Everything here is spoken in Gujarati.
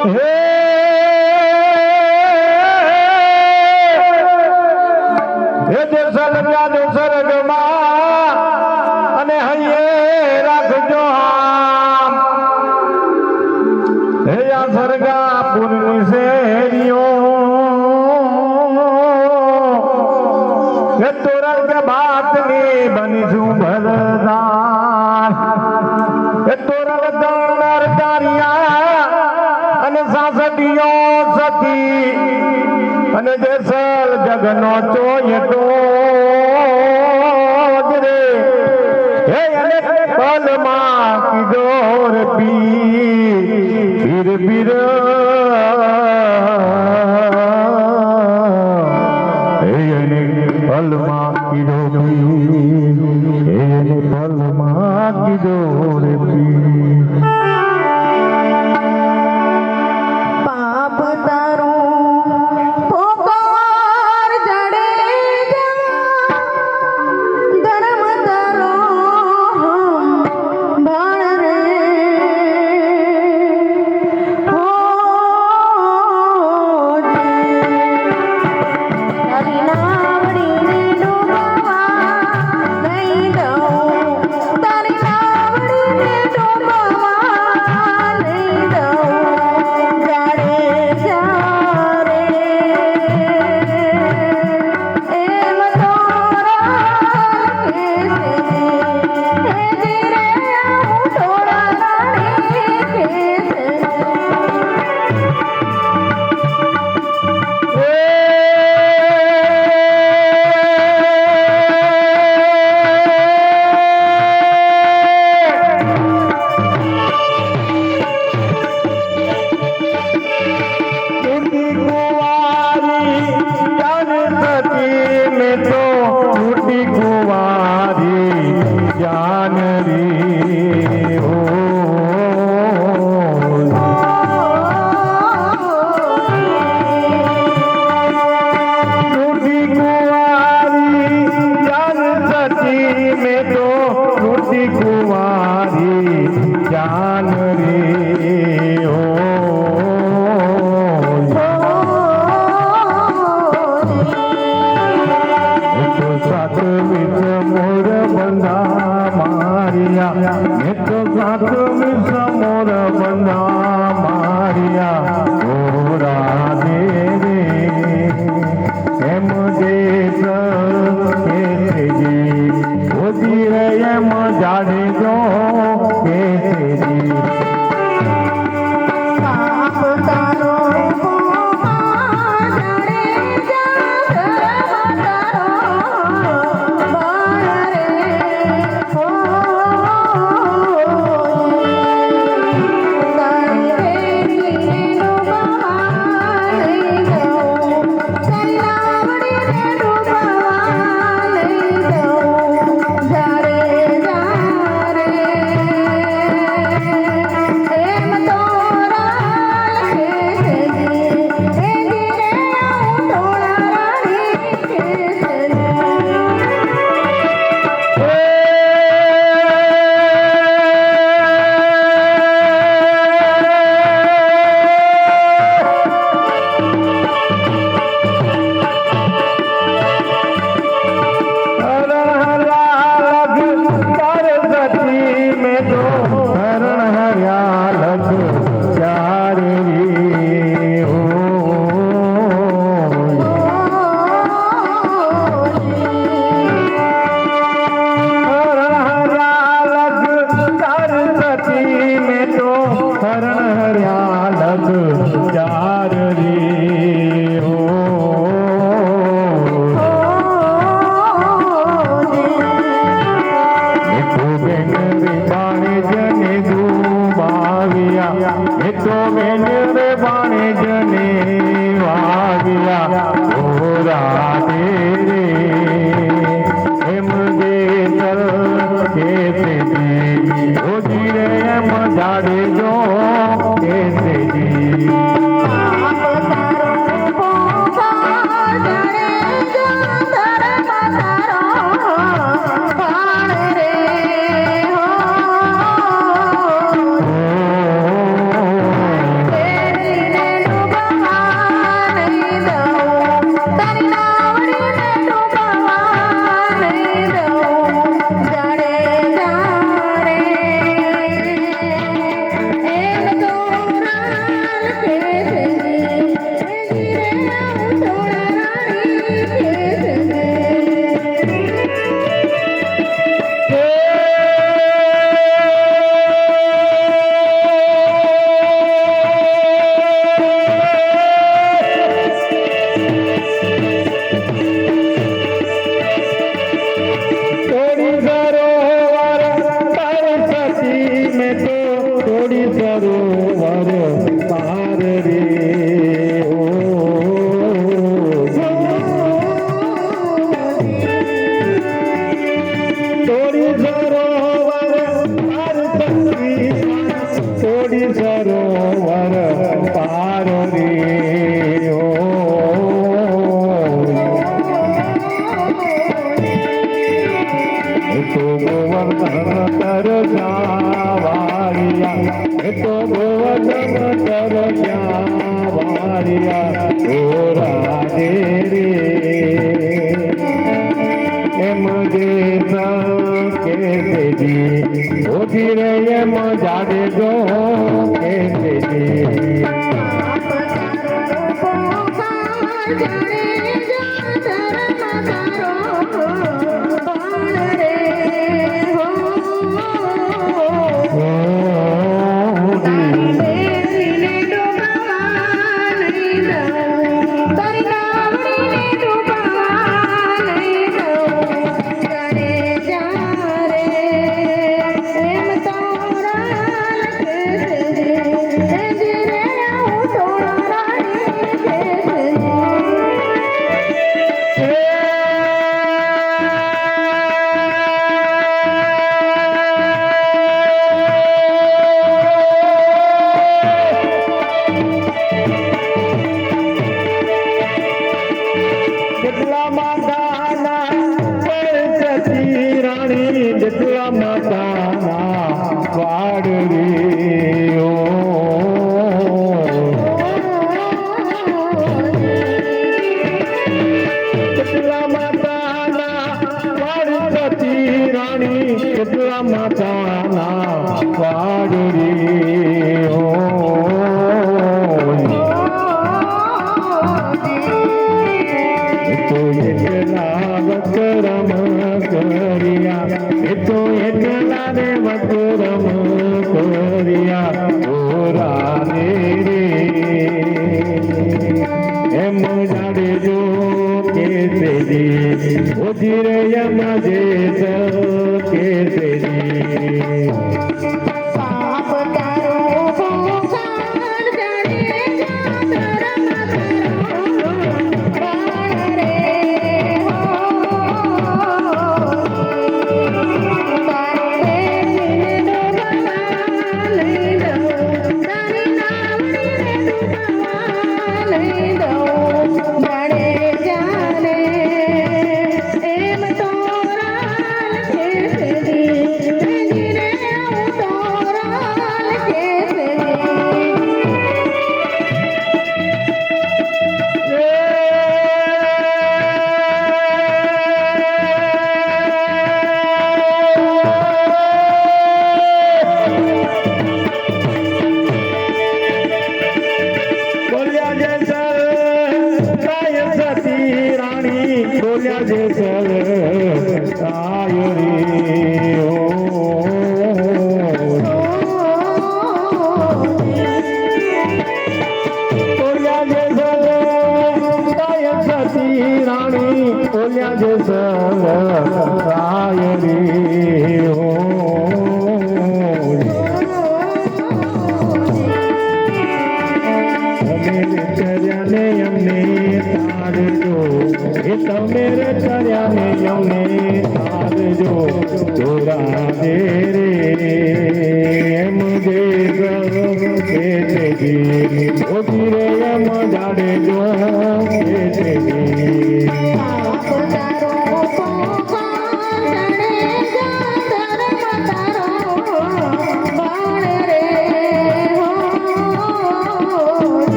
હે! દેસર લગ્યા અને હૈયે રાખજો હે આ સરગા પુરની શેરીઓ. હે તોરણ કે ભાતની બનીશું ભરદાર. पीर पीर हेल मां किरो पी हेल मा की man কেঁদেছি অধীরে মজারে গো কেঁদেছি રાણી જટલા માતા Sireya Maje રાણી ઓલ્યા જે સલ રાયરી હો மையம் நே